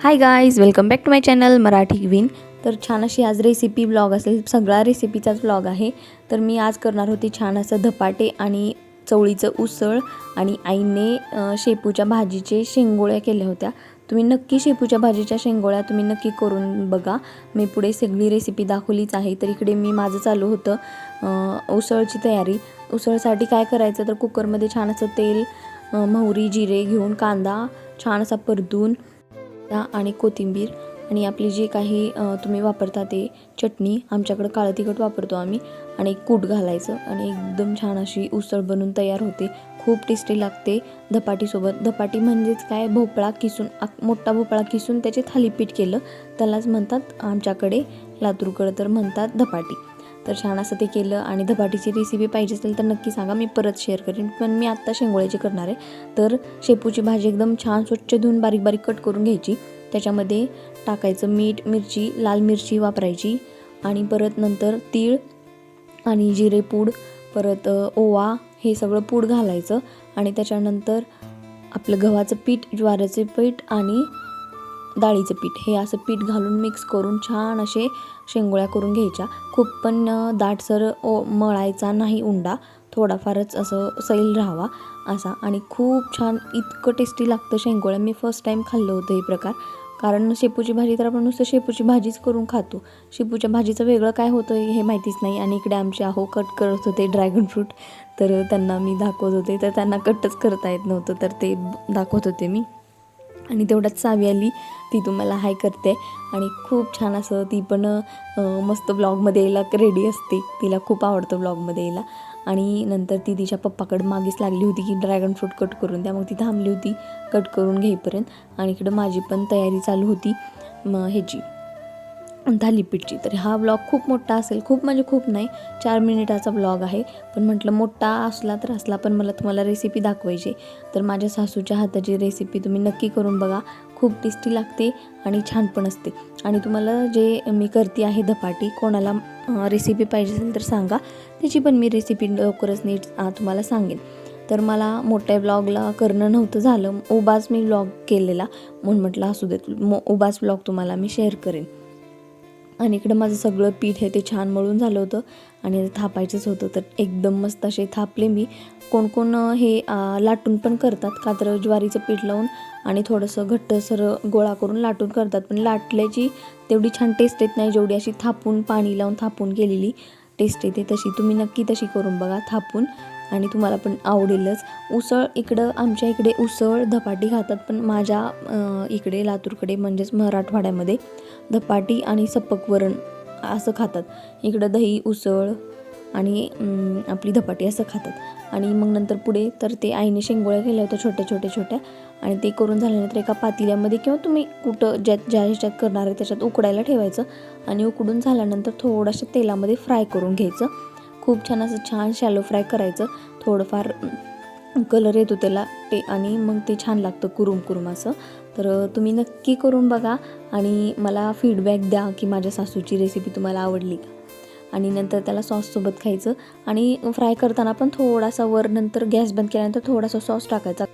Hi guys welcome back to my channel Marathi ग्वीन तर छान अशी आज रेसिपी ब्लॉग असेल सगळा रेसिपीचाच ब्लॉग आहे. तर मी आज करणार होती छान असं धपाटे आणि चवळीचं उसळ आणि आईने शेपूच्या भाजीचे शेंगोळ्या केल्या होत्या. तुम्ही नक्की शेपूच्या भाजीच्या शेंगोळ्या तुम्ही नक्की करून बघा. मी पुढे सगळी रेसिपी दाखवलीच आहे. तर इकडे मी माझं चालू होतं उसळची तयारी. उसळसाठी काय करायचं तर कुकरमध्ये छान असं तेल मोहरी जिरे घेऊन कांदा छान असा परतून कांदा आणि कोथिंबीर आणि आपली जी काही तुम्ही वापरता ते चटणी आमच्याकडं काळं तिखट वापरतो आम्ही आणि एक कूट घालायचं आणि एकदम छान अशी उसळ बनून तयार होते. खूप टेस्टी लागते धपाटीसोबत. धपाटी म्हणजेच काय? भोपळा किसून मोठा भोपळा किसून त्याचे थालीपीठ केलं. त्यालाच म्हणतात आमच्याकडे लातूरकडं तर म्हणतात धपाटी. तर छान असं ते केलं आणि धपाटीची रेसिपी पाहिजे असेल तर नक्की सांगा मी परत शेअर करेन. पण मी आत्ता शेंगोळ्याची करणार आहे. तर शेपूची भाजी एकदम छान स्वच्छ धुवून बारीक बारीक कट करून घ्यायची. त्याच्यामध्ये टाकायचं मीठ मिरची लाल मिरची वापरायची. आणि परत नंतर तीळ आणि जिरे पूड परत ओवा हे सगळं पूड घालायचं. आणि त्याच्यानंतर आपलं गव्हाचं पीठ ज्वाऱ्याचे पीठ आणि डाळीचं पीठ. हे असं पीठ घालून मिक्स करून छान असे शेंगोळ्या करून घ्यायच्या. खूप पण दाटसर ओ मळायचा नाही उंडा. थोडाफारच असं सैल राहावा असा. आणि खूप छान इतकं टेस्टी लागतं शेंगोळ्या. मी फर्स्ट टाईम खाल्लं होतं हे प्रकार. कारण शेपूची भाजी तर आपण नुसतं शेपूची भाजीच करून खातो. शेपूच्या भाजीचं वेगळं काय होतं हे माहितीच नाही. आणि इकडे आमचे आहो कट करत होते ड्रॅगन फ्रूट तर त्यांना मी दाखवत होते. तर त्यांना कटच करता येत नव्हतं. तर ते दाखवत होते मी. आणि तेवढ्याच सावी आली ती तुम्हाला हाय करते. आणि खूप छान असं ती पण मस्त ब्लॉगमध्ये यायला रेडी असते. तिला खूप आवडतं ब्लॉगमध्ये यायला. आणि नंतर ती तिच्या पप्पाकडे मागेच लागली होती की ड्रॅगन फ्रूट कट करून द्या. मग ती थांबली होती कट करून घेईपर्यंत. आणि इकडं माझी पण तयारी चालू होती मग ह्याची. थालीपीठची तर हा ब्लॉग खूप मोठा असेल. खूप म्हणजे खूप नाही चार मिनिटाचा ब्लॉग आहे. पण म्हटलं मोठा असला तर असला पण मला तुम्हाला रेसिपी दाखवायची तर माझ्या सासूच्या हाताची रेसिपी तुम्ही नक्की करून बघा. खूप टेस्टी लागते आणि छान पण असते. आणि तुम्हाला जे मी करते आहे धपाटी कोणाला रेसिपी पाहिजे असेल तर सांगा. त्याची पण मी रेसिपी लवकरच नीट तुम्हाला सांगेन. तर मला मोठ्या ब्लॉगला करणं नव्हतं झालं. उबाच मी ब्लॉग केलेला. म्हणून म्हटलं असू देत मो उबाच ब्लॉग तुम्हाला मी शेअर करेन. आणि इकडं माझं सगळं पीठ आहे ते छान मळून झालं होतं आणि थापायचंच होतं. तर एकदम मस्त असे थापले मी. कोण कोण हे लाटून पण करतात का तर ज्वारीचं पीठ लावून आणि थोडंसं घट्टसर गोळा करून लाटून करतात. पण लाटल्याची तेवढी छान टेस्ट येत नाही जेवढी अशी थापून पाणी लावून थापून केलेली टेस्ट येते तशी. तुम्ही नक्की तशी करून बघा थापून. आणि तुम्हाला पण आवडेलच. उसळ इकडं आमच्या इकडे उसळ धपाटी खातात पण माझ्या इकडे लातूरकडे म्हणजेच मराठवाड्यामध्ये धपाटी आणि सपकवरण असं खातात. इकडं दही उसळ आणि आपली धपाटी असं खातात. आणि मग नंतर पुढे तर ते आईने शेंगोळ्या केल्या होत्या छोट्या छोट्या छोट्या आणि ते करून झाल्यानंतर एका पातेल्यामध्ये किंवा तुम्ही कुठं ज्यात ज्या ह्याच्यात करणार आहे त्याच्यात उकडायला ठेवायचं आणि उकडून झाल्यानंतर थोडंसं तेलामध्ये फ्राय करून घ्यायचं. खूप छान असं छान शॅलो फ्राय करायचं. थोडंफार कलर येतो त्याला ते आणि मग ते छान लागतं कुरुम कुरुम असं. तर तुम्ही नक्की करून बघा आणि मला फीडबॅक द्या की माझ्या सासूची रेसिपी तुम्हाला आवडली का? आणि नंतर त्याला सॉससोबत खायचं. आणि फ्राय करताना पण थोडासा वर नंतर गॅस बंद केल्यानंतर थोडासा सॉस टाकायचा.